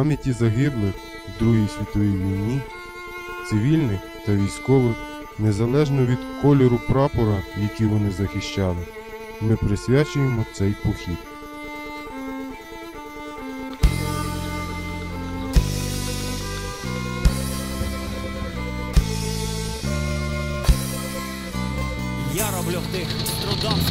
пам'яті загиблих в Другій світовій війні, цивільних та військових, незалежно від кольору прапора, який вони захищали, ми присвячуємо цей похід. Я роблю вдих, трудом з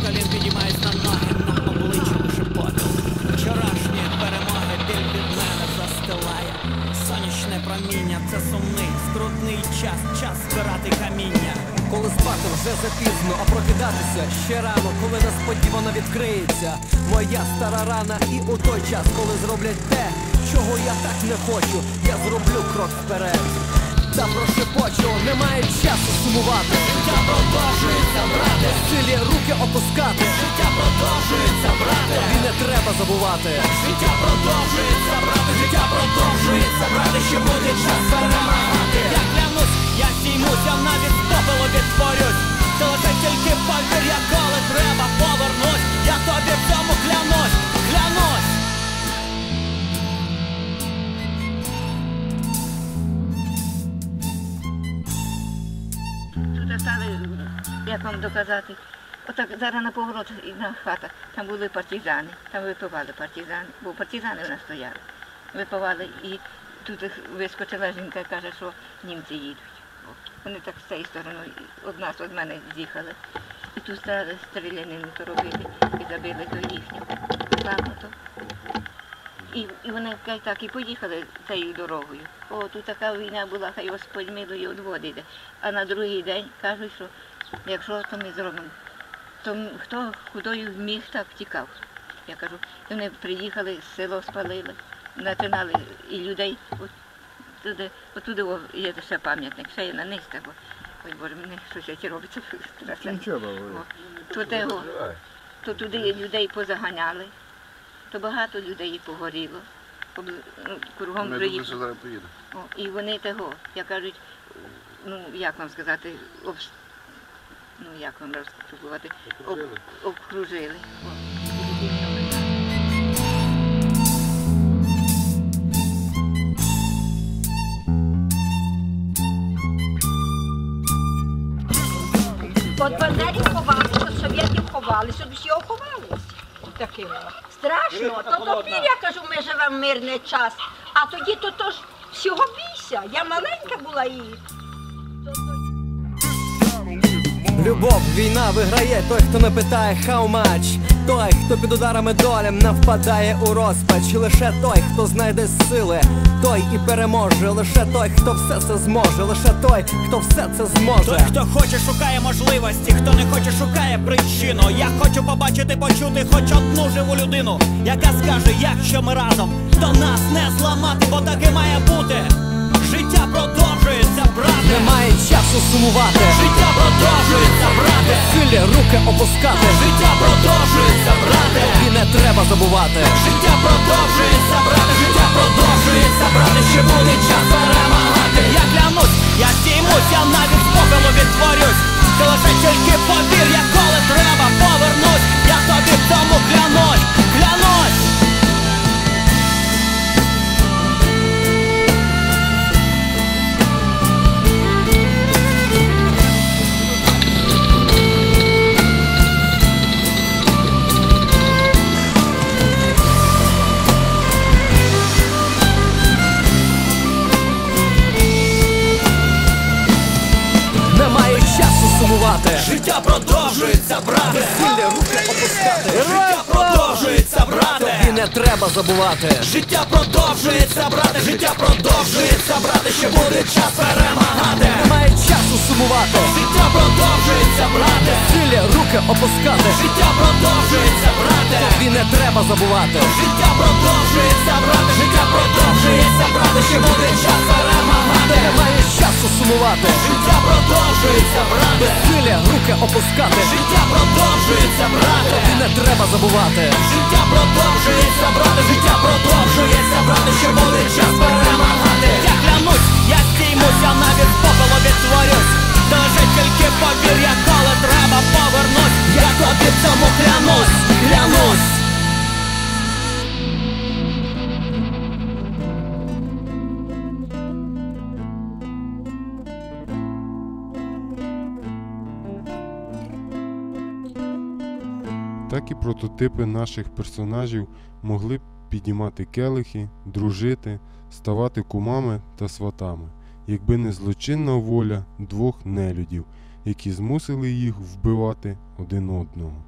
збирати каміння. Коли спати вже запізно, а прокидатися ще рано, коли несподівано відкриється моя стара рана, і у той час, коли зроблять те, чого я так не хочу, я зроблю крок вперед. Та прошепочу, немає часу сумувати. Життя продовжується, брате, силі руки опускати. Життя продовжується, брате, і не треба забувати. Життя продовжується, брате, життя продовжується, брате, ще буде час перемагати. Я клянусь, я навіть з попелу відтворюсь. Це лише тільки повір, я коли треба повернусь. Я тобі в цьому клянусь, клянусь. Тут стали, як вам доказати, отак зараз на поворот і на хата, там були партизани, там випивали партизани, бо партизани у нас стояли. Випивали і тут вискочила жінка і каже, що німці їдуть. О, Вони так з цієї сторони од нас, від мене з'їхали. І тут стали стрілянину то робили і забили до їхнього. Загнуто. І, і вони так і поїхали цією дорогою. О, тут така війна була, хай Господь милує одводить. А на другий день кажуть, що якщо то ми зробимо, то хто кудою міг, так тікав. Я кажу, і вони приїхали, село спалили, починали і людей туди, отуди є ще пам'ятник, ще є на них того. Ой Боже, мене щось робиться страшно. О, То, того, то туди людей позаганяли, то багато людей погоріло. Ну, Кругом приїхали. і вони того, як кажуть, ну як вам сказати, об... ну як вам розкрутувати, об... обкружили. О. От бандерів ховалися, от совєтів ховалися, от всі. Такими. Страшно. То тепер я кажу, ми живемо в мирний час. А тоді то, тож всього бійся. Я маленька була і. Любов, війна виграє той, хто не питає how much Той, хто під ударами долі не впадає у розпач Лише той, хто знайде сили, той і переможе Лише той, хто все це зможе, лише той, хто все це зможе. Той, хто хоче, шукає можливості, хто не хоче, шукає причину. Я хочу побачити, почути хоч одну живу людину, яка скаже, якщо ми разом, то нас не зламати, бо так і має бути. Життя продовжується, брате. Немає часу сумувати, Життя продовжується, брате. силі руки опускати Життя продовжується, брате. І не треба забувати Життя продовжується, брате, життя продовжується, брате, ще буде час перемагати. Часу Життя продовжується, брате. Силі руки опускати. Життя продовжується, брате. І не треба забувати. Життя продовжується, брате, життя продовжується, брате, ще буде час перемагати. Немає часу сумувати. Життя продовжується, брате. Силі руки опускати. Життя продовжується, брате. І не треба забувати. Життя продовжується, брате, життя продовжується, брате, ще буде час перемагати. Немає часу сумувати. Життя продовжується, Силі руки опускати Життя продовжується, брате. І не треба забувати Життя продовжується, брате, життя продовжується, брате, ще буде час перемагати. Так і прототипи наших персонажів могли б піднімати келихи, дружити, ставати кумами та сватами, якби не злочинна воля двох нелюдів, які змусили їх вбивати один одного.